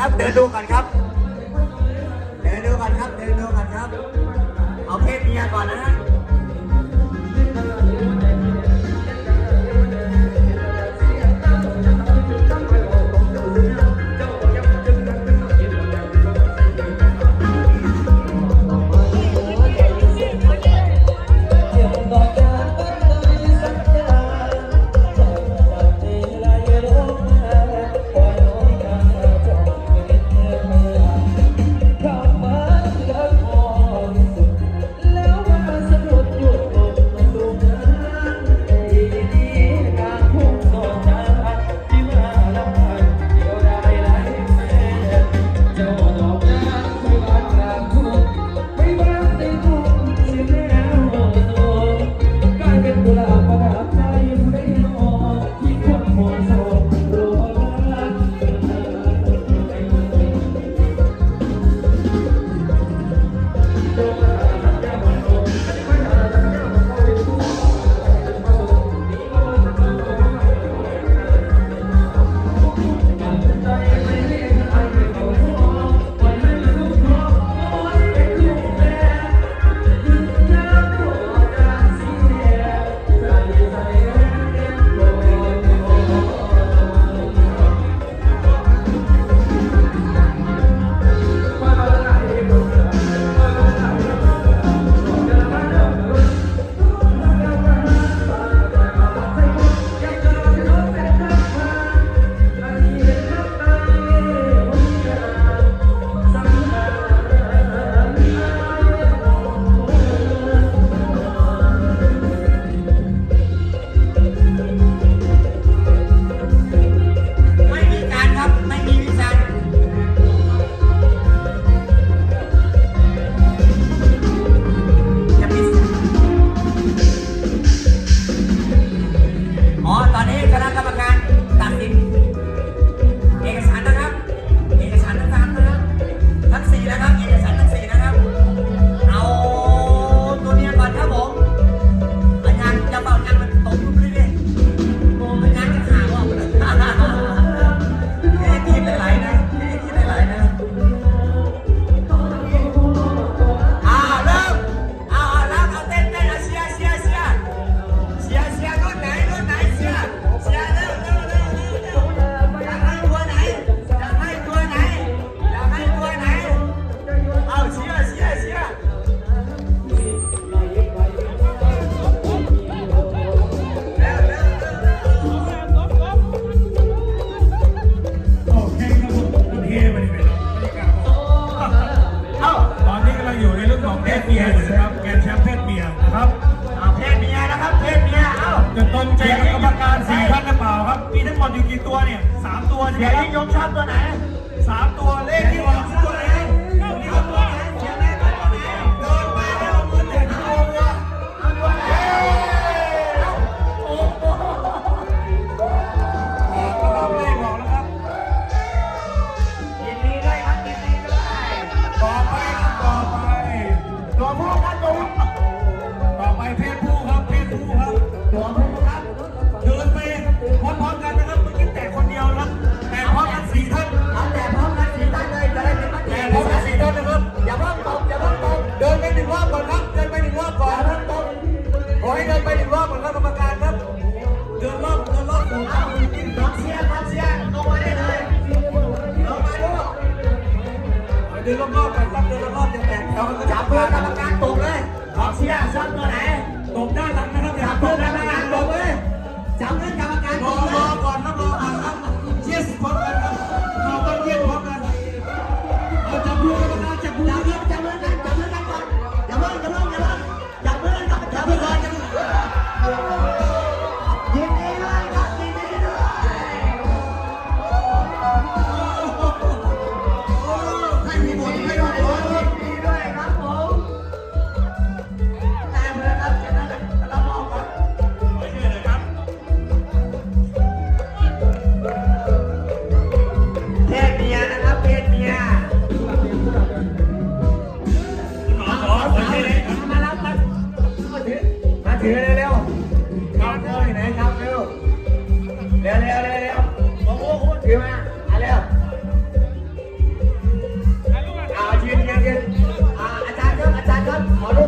อนครับ เดินดูก่อนครับ เดินดูก่อนครับ เอาเพศเมียก่อนนะฮะ ของเพศเมียอยู่นะครับแกนแชมป์เพศเมียนะครับเอาเพศเมียนะครับเพศเมียเอ้าจะตรงใจกับกรรมการสี่ท่านหรือเปล่าครับมีทั้งหมดอยู่กี่ตัวเนี่ยสามตัวใช่ไหมเดี๋ยวครับนิยมชอบตัวไหน ครับตัวผู้ครับเดินไปพร้อมๆกันนะครับเมื่อกี้แต่คนเดียวนะครับแต่พร้อมกันสี่ท่านเอาแต่พร้อมกันสีท่านเลยจะได้เป็นมัดแต่แย่พร้อมกันสี่ท่านนะครับอย่าเพิ่งตกอย่าเพิ่งตกเดินไปหนึ่งรอบก่อนครับเดินไปหนึ่งรอบก่อนครับขอให้เดินไปหนึ่งรอบก่อนครับกรรมการครับเดินรอบเดินรอบหมู่เอาน้องเชียร์น้องเชียร์ลงมาได้เลยลงมาดูเดินรอบๆก่อนครับเดินรอบๆจะแตกแถวกันจับมือกรรมการตก Mother.